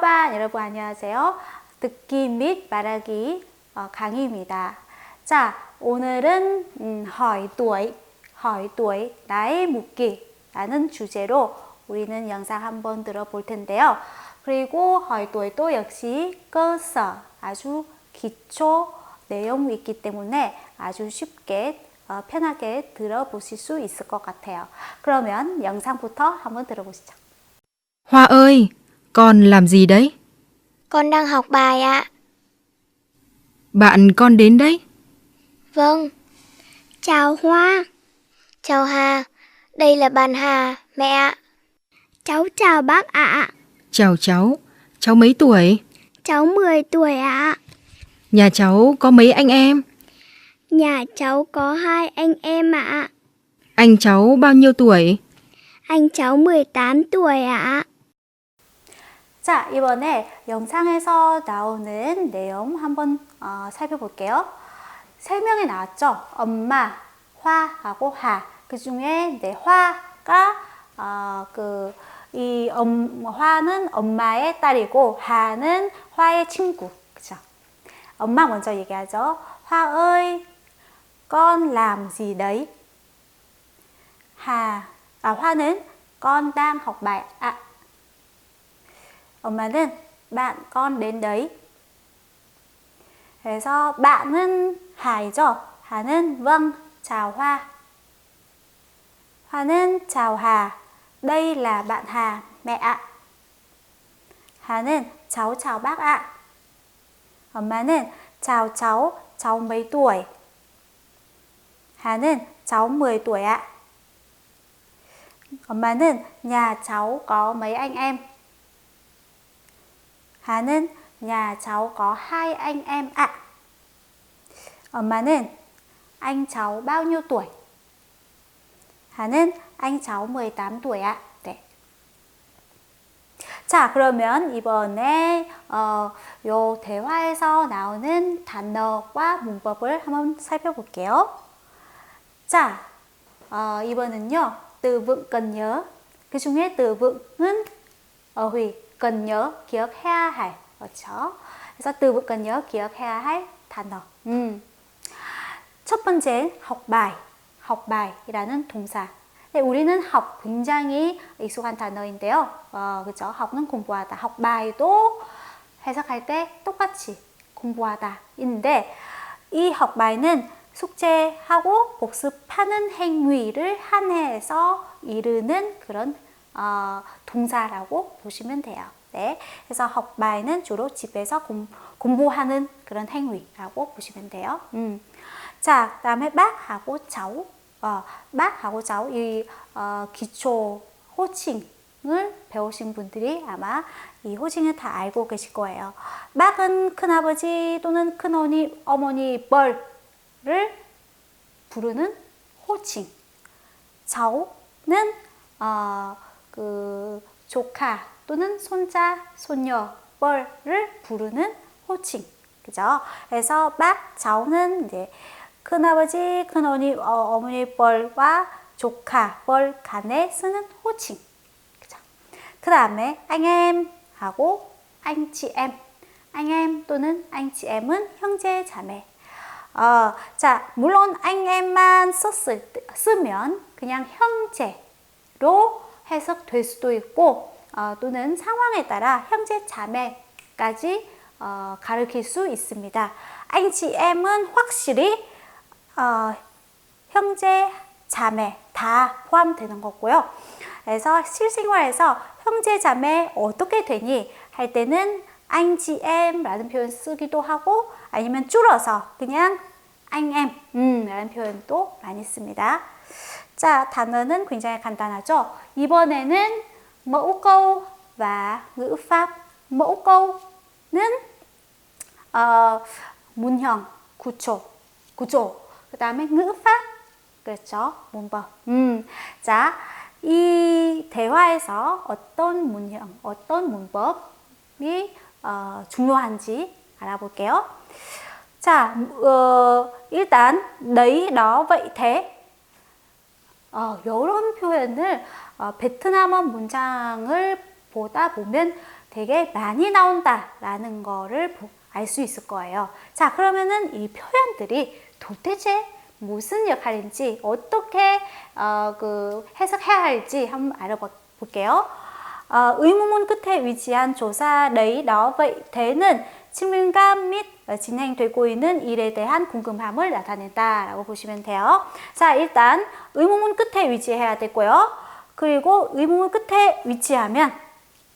Bạn, 여러분 안녕하세요. 듣기 및 말하기 어, 강의입니다. 자, 오늘은 음, hỏi tuổi, hỏi 나이 묻기라는 주제로 우리는 영상 한번 들어볼 텐데요. 그리고 tuổi 또 역시 sở, 아주 기초 내용이 있기 때문에 아주 쉽게 어, 편하게 들어보실 수 있을 것 같아요. 그러면 영상부터 한번 들어보시죠. Ơi, con làm gì đấy? Con đang học bài ạ. Bạn con đến đấy. Vâng. Chào Hoa. Chào Hà. Đây là bạn Hà, mẹ ạ. Cháu chào bác ạ. Chào cháu, cháu mấy tuổi? Cháu 10 tuổi ạ. Nhà cháu có mấy anh em? Nhà cháu có hai anh em ạ. Anh cháu bao nhiêu tuổi? Anh cháu 18 tuổi ạ. 자, 이번에 영상에서 나오는 내용 한번 어, 살펴볼게요. 세 명이 나왔죠? 엄마, 화하고 하. 그 중에 네, 화가 어, 그, 이 엄, 화는 엄마의 딸이고 하는 화의 친구. 그죠? 엄마 먼저 얘기하죠. 화 ơi, con làm? Hà, à, Hoa con học bài ạ. 엄마는 bạn con đến đấy. 그래서 bạn Hà,죠. Hà 는 vâng, chào Hoa. Hoa 는 chào Hà. Đây là bạn Hà, mẹ ạ. Hà 는 cháu chào bác ạ. 엄마는 chào cháu, cháu mấy tuổi? Hà 는 cháu 10 tuổi ạ. 엄마는 nhà cháu có mấy anh em? Hà 는 nhà cháu có hai anh em ạ. 엄마는 anh cháu bao nhiêu tuổi? Hà 는 anh cháu 18 tuổi ạ. 네. 자, 그러면 이번에 어, 요 대화에서 나오는 단어와 문법을 한번 살펴볼게요. 자, 어, 이번은요. từ vựng cần nhớ. 그 중에 từ vựng은 hủy cần nhớ 기억 해야 할 그렇죠. 그래서 từ cần 기억해야 할 단어. 음. 첫 번째 học bài. học bài 이라는 동사. 네, 우리는 học 굉장히 익숙한 단어인데요. 어, 그렇죠. học 는 공부하다. học bài 도 해석할 때 똑같이 공부하다 인데 이 học bài 는 숙제하고 복습하는 행위를 한해서 이르는 그런 어, 동사라고 보시면 돼요. 네, 그래서 học bài 는 주로 집에서 공, 공부하는 그런 행위라고 보시면 돼요. 음. 자, 그다음에 bác 하고 cháu, 어, bác 하고 cháu 이 어, 기초 호칭을 배우신 분들이 아마 이 호칭을 다 알고 계실 거예요. bác 은 큰아버지 또는 큰어머니, 어머니, 벌를 부르는 호칭. 자오는 어, 그 조카 또는 손자, 손녀, 뻘을 부르는 호칭. 그죠? 그래서 막 자오는 이제 큰아버지, 큰어머니, 어, 어머니 뻘과 조카, 뻘 간에 쓰는 호칭. 그죠? 그 다음에 em 하고 anh em 또는 em은 형제, 자매. 어, 자, 물론 em만 썼을 때, 쓰면 그냥 형제로 해석될 수도 있고 어, 또는 상황에 따라 형제 자매까지 어, 가르칠 수 있습니다. anh chị em은 확실히 어, 형제 자매 다 포함되는 거고요. 그래서 실생활에서 형제 자매 어떻게 되니 할 때는 anh chị em라는 표현 쓰기도 하고 아니면 줄여서 그냥 anh em 음, 라는 표현도 많이 씁니다. 자, 단어는 굉장히 간단하죠. 이번에는 mẫu câu và ngữ pháp. mẫu câu 는 어, 문형, 구조, 구조. 그 다음에 ngữ 그렇죠. 문법. 음, 자, 이 대화에서 어떤 문형, 어떤 문법이 어, 중요한지 알아볼게요. 자, 어, 일단 đấy, vậy, thế 어, 이런 표현을 어, 베트남어 문장을 보다 보면 되게 많이 나온다라는 거를 알 수 있을 거예요. 자, 그러면은 이 표현들이 도대체 무슨 역할인지 어떻게 어, 그 해석해야 할지 한번 알아볼게요. 어, 의문문 끝에 위치한 조사 레이 vậy 대는 친밀감 및 어, 진행되고 있는 일에 대한 궁금함을 나타낸다라고 보시면 돼요. 자, 일단 의문문 끝에 위치해야 되고요. 그리고 의문문 끝에 위치하면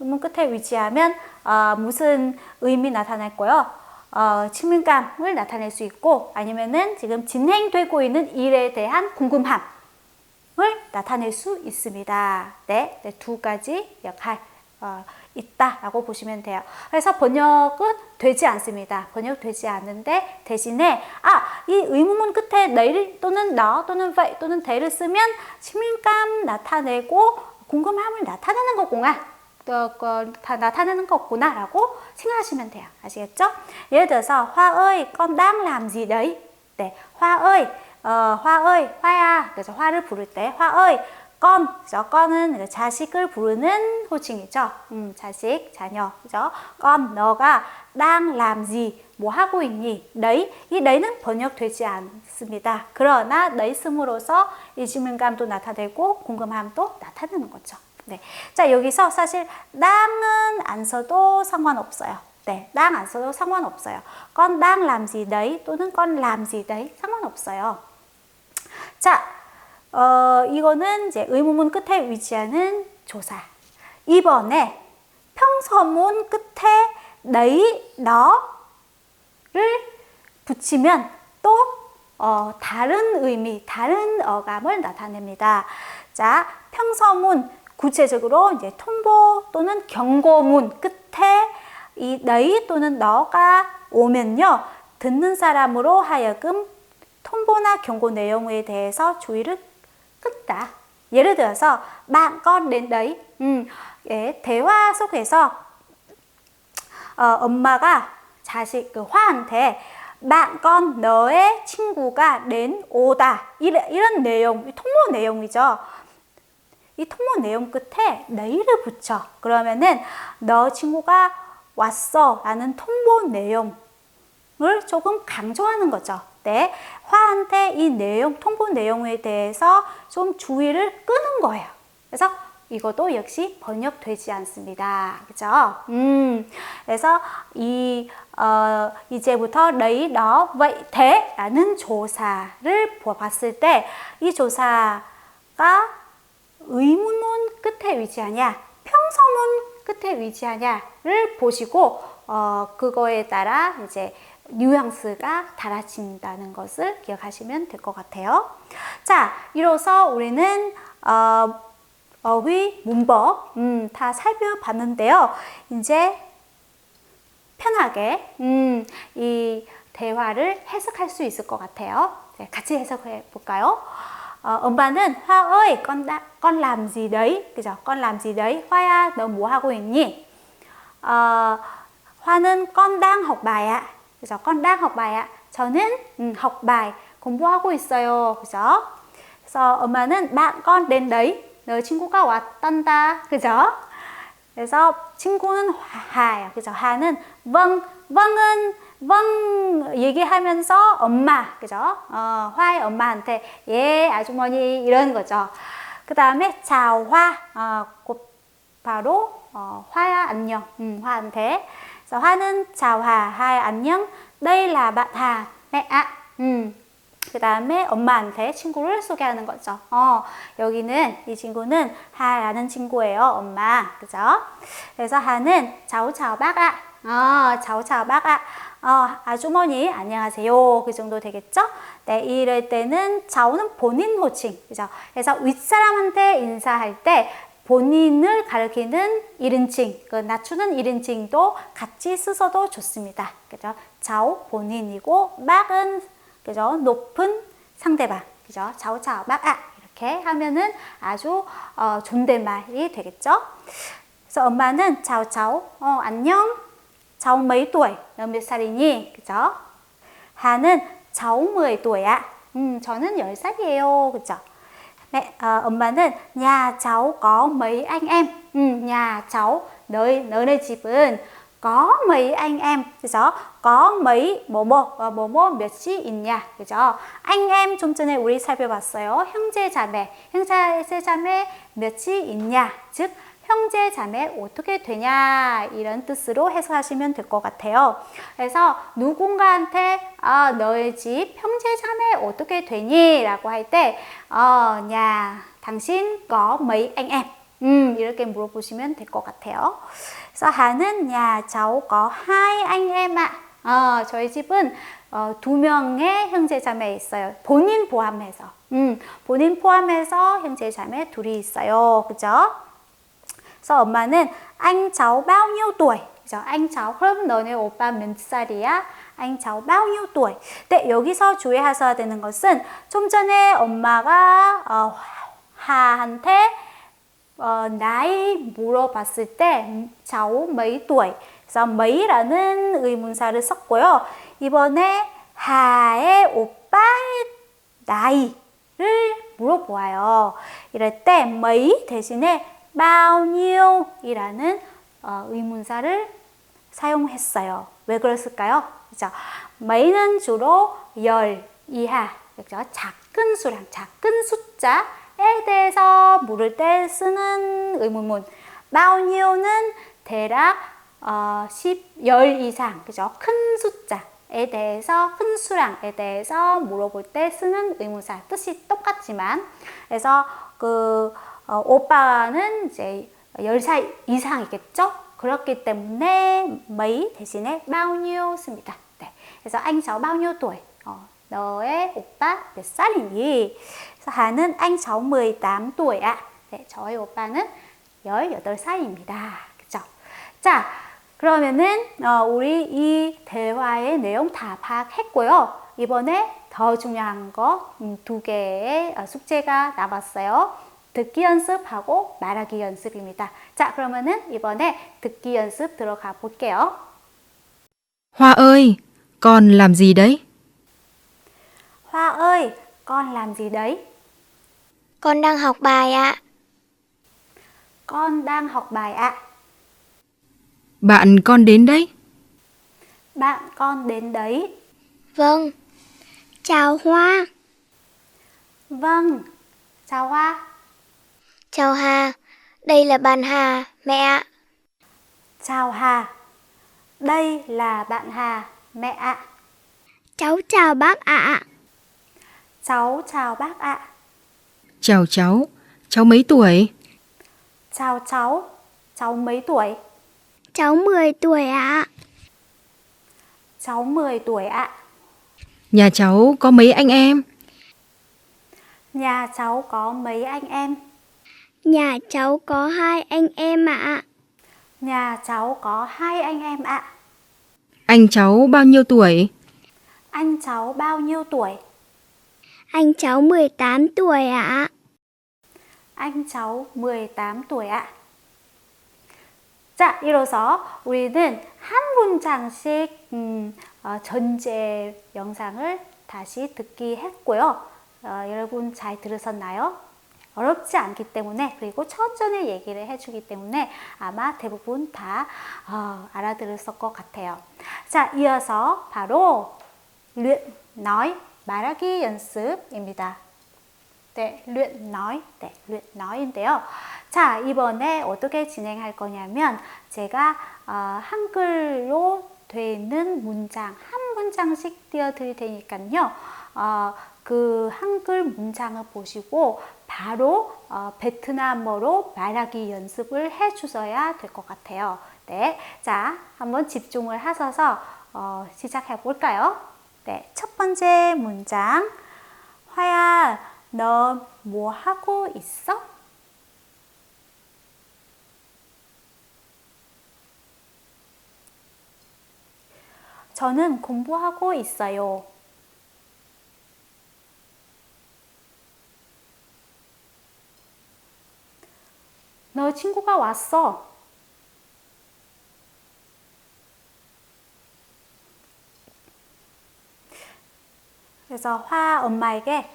의문 끝에 위치하면 어, 무슨 의미 나타날까요? 어, 친밀감을 나타낼 수 있고 아니면은 지금 진행되고 있는 일에 대한 궁금함을 나타낼 수 있습니다. 네, 네, 두 가지 역할 어, 있다라고 보시면 돼요. 그래서 번역은 되지 않습니다. 번역되지 않는데 대신에 아, 이 의문문 끝에 내일 또는 나 또는 왜 또는 대를 쓰면 친밀감 나타내고 궁금함을 나타내는 거구나. 다 나타내는 거구나라고 생각하시면 돼요. 아시겠죠? 예를 들어서 đang làm gì đấy? 네, Hoa ơi, 어, ơi, 화야. 그래서 화를 부를 때 ơi, con, 그죠? con은 자식을 부르는 호칭이죠. 음, 자식, 자녀, 그죠? con, 너가 đang? 뭐 하고 있니? đấy, 이 네이는 번역되지 않습니다. 그러나 네이 씀으로써 이 질문감도 나타내고 궁금함도 나타내는 거죠. 네. 자, 여기서 사실 땅은 안 써도 상관없어요. 네, 땅안 써도 상관없어요. đang làm gì 또는 con làm gì 상관없어요. 자, 어, 이거는 이제 의문문 끝에 위치하는 조사. 이번에 평서문 끝에 너희, 너를 붙이면 또 어, 다른 의미, 다른 어감을 나타냅니다. 자, 평서문 구체적으로 이제 통보 또는 경고문 끝에 이 너희 또는 너가 오면요 듣는 사람으로 하여금 통보나 경고 내용에 대해서 주의를 끄다. 예를 들어서 bạn con đến đấy. 음, 예, 대화 속에서 어, 엄마가 자식 그 화한테 bạn 너의 친구가 đến 오다 이런, 이런 내용 통보 내용이죠. 이 통보 내용 끝에 내일을 붙여. 그러면은 너 친구가 왔어 라는 통보 내용을 조금 강조하는 거죠. 네. 화한테 이 내용, 통보 내용에 대해서 좀 주의를 끄는 거예요. 그래서 이것도 역시 번역되지 않습니다. 그죠? 음, 그래서 이, 어, 이제부터 너희, 너, vậy, 대 라는 조사를 봤을 때 이 조사가 의문문 끝에 위치하냐, 평서문 끝에 위치하냐를 보시고 어, 그거에 따라 이제 뉘앙스가 달라진다는 것을 기억하시면 될 것 같아요. 자, 이로써 우리는 어, 어휘, 문법 음, 다 살펴봤는데요. 이제 편하게 음, 이 대화를 해석할 수 있을 것 같아요. 네, 같이 해석해 볼까요? 어, 엄마는 Hoa ơi, con đã? 그죠? Con làm? Hoa, 너뭐 하고 있니? 어, Hoa,는 con đang. 그죠? con đang học bài ạ. 저는 음, học bài 공부하고 있어요. 그죠? 그래서 엄마는 bạn con đến đấy. 너 친구가 왔단다. 그죠? 그래서 친구는 하야. 그죠? 하는 vâng, vâng,은 vâng 얘기하면서 엄마 그죠? 어, 화의 엄마한테 예 아주머니 이런 거죠. 그 다음에 자화 어, 곧 바로 어, 화야 안녕 음, 화한테 그래서 화는 자화 하야 안녕 đây là bạn mẹ ạ 음. 그 다음에 엄마한테 친구를 소개하는 거죠. 어, 여기는 이 친구는 하라는 친구예요. 엄마. 그죠? 그래서 하는 자우차오 바가 어, 자우차오 바가 어, 아주머니 안녕하세요. 그 정도 되겠죠? 네, 이럴 때는 자우는 본인 호칭. 그죠? 그래서 윗사람한테 인사할 때 본인을 가리키는 1인칭, 그 낮추는 1인칭도 같이 쓰셔도 좋습니다. 그죠? 자우 본인이고 막은 그죠? 높은 상대방. 그죠? 자우차오 막아 이렇게 하면은 아주 어, 존댓말이 되겠죠? 그래서 엄마는 자우차오 어, 안녕. cháu mấy 몇 살이니? 그죠? 하는 10 tuổi ạ. 음, 저는 10살이에요. 그죠? Mẹ, 어, 엄마는 nhà cháu có mấy anh em? 음, nhà cháu 너희 너네 집은 có mấy anh em 그래서 có mấy 뭐뭐 어, 뭐뭐 몇이 있냐 그죠? anh em 좀 전에 우리 살펴봤어요. 형제 자매 형제 자매 몇이 있냐 즉 형제 자매 어떻게 되냐 이런 뜻으로 해석하시면 될 것 같아요. 그래서 누군가한테 아, 너의 집 형제 자매 어떻게 되니?라고 할때 어, nhà 당신 mấy anh em 음, 이렇게 물어보시면 될 것 같아요. 그래서 하는 cháu có hai anh em ạ. 어, 저희 집은 어, 두 명의 형제 자매 있어요. 본인 포함해서. 음, 본인 포함해서 형제 자매 둘이 있어요. 그죠? 그래서 엄마는 bao nhiêu tuổi? 그죠? cháu 그럼 너네 오빠 몇 살이야? anh cháu bao? 네, 여기서 주의하셔야 되는 것은 좀 전에 엄마가 어, 하한테 어, 나이 물어봤을 때 cháu mấy? 그래서 mấy 라는 의문사를 썼고요. 이번에 하의 오빠의 나이를 물어보아요. 이럴 때 mấy 대신에 bao 이라는 어, 의문사를 사용했어요. 왜 그랬을까요? 그죠? mấy 는 주로 열 이하, 그죠? 작은 수량, 작은 숫자에 대해서 물을 때 쓰는 의문문. bao nhiêu 는 대략 어, 10, 열 이상, 그죠? 큰 숫자에 대해서, 큰 수량에 대해서 물어볼 때 쓰는 의문사. 뜻이 똑같지만. 그래서 그, 어, 오빠는 이제 10살 이상이겠죠? 그렇기 때문에 mấy 대신에 bao 씁니다. 네. 그래서 anh cháu bao? 어, 너의 오빠 몇 살이니? 그래서 하는 anh cháu 18 tuổi ạ. 네, 저희 오빠는 18살입니다. 그죠? 자, 그러면은 어, 우리 이 대화의 내용 다 파악했고요. 이번에 더 중요한 거 두 개의 어, 숙제가 남았어요. 듣기 연습하고 말하기 연습입니다. 자, 그러면은 이번에 듣기 연습 들어가 볼게요. Hoa ơi, con làm gì đấy? Hoa ơi, con làm gì đấy? Con đang học bài ạ. Con đang học bài ạ. Bạn con đến đấy. Bạn con đến đấy. Vâng, Chào Hoa. Vâng. Chào Hoa. chào Hà. Đây là bạn Hà, mẹ ạ. Chào Hà. Đây là bạn Hà, mẹ ạ. Cháu chào bác ạ. Cháu chào bác ạ. Chào cháu, cháu mấy tuổi? Chào cháu. Cháu mấy tuổi? Cháu 10 tuổi ạ. Cháu 10 tuổi ạ. Nhà cháu có mấy anh em? Nhà cháu có mấy anh em? Nhà cháu có hai anh em ạ. Nhà cháu có hai anh em ạ. Anh cháu bao nhiêu tuổi? Anh cháu bao nhiêu tuổi? Anh cháu 18 tuổi ạ. anh cháu 18 tuổi ạ. 자, 이로써 우리는 한 문장씩 음, 어, 전제 영상을 다시 듣기 했고요. 어, 여러분 잘 들으셨나요? 어렵지 않기 때문에 그리고 천천히 얘기를 해주기 때문에 아마 대부분 다 어, 알아들었을 것 같아요. 자, 이어서 바로 nói 말하기 연습입니다. 네, luyện 네, luyện nói 인데요. 자, 이번에 어떻게 진행할 거냐면 제가 어, 한글로 되는 문장 한 문장씩 띄워드릴 테니까요. 어, 그 한글 문장을 보시고 바로 어, 베트남어로 말하기 연습을 해 주셔야 될 것 같아요. 네, 자, 한번 집중을 하셔서 어, 시작해 볼까요? 네, 첫 번째 문장. 화야, 너 뭐 하고 있어? 저는 공부하고 있어요. 너 친구가 왔어. 그래서 화 엄마에게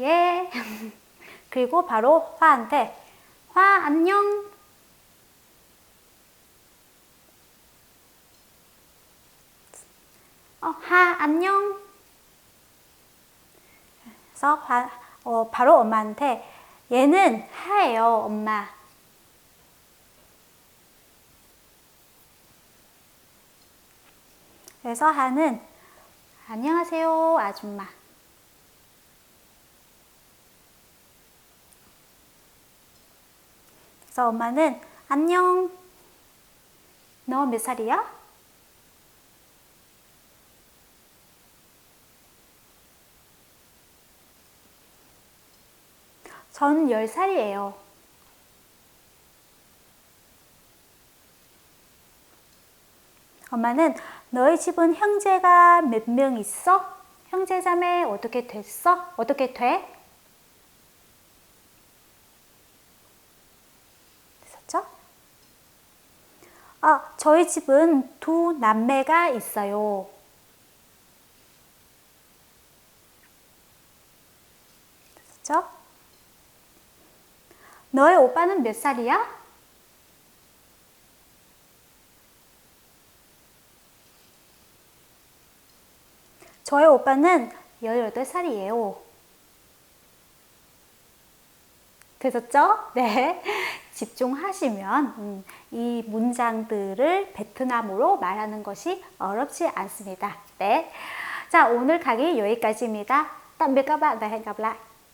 예. 그리고 바로 화한테 화 안녕. 어, 하 안녕. 그래서 화, 어, 바로 엄마한테 얘는 하예요 엄마. 그래서 하는 안녕하세요, 아줌마. 그래서 엄마는 안녕. 너 몇 살이야? 전 10살이에요. 엄마는 너희 집은 형제가 몇 명 있어? 형제 자매 어떻게 됐어? 어떻게 돼? 됐었죠? 아, 저희 집은 두 남매가 있어요. 됐었죠? 너의 오빠는 몇 살이야? 저의 오빠는 18살이에요. 되셨죠? 네. 집중하시면 음, 이 문장들을 베트남어로 말하는 것이 어렵지 않습니다. 네. 자, 오늘 강의 여기까지입니다. và hẹn gặp lại.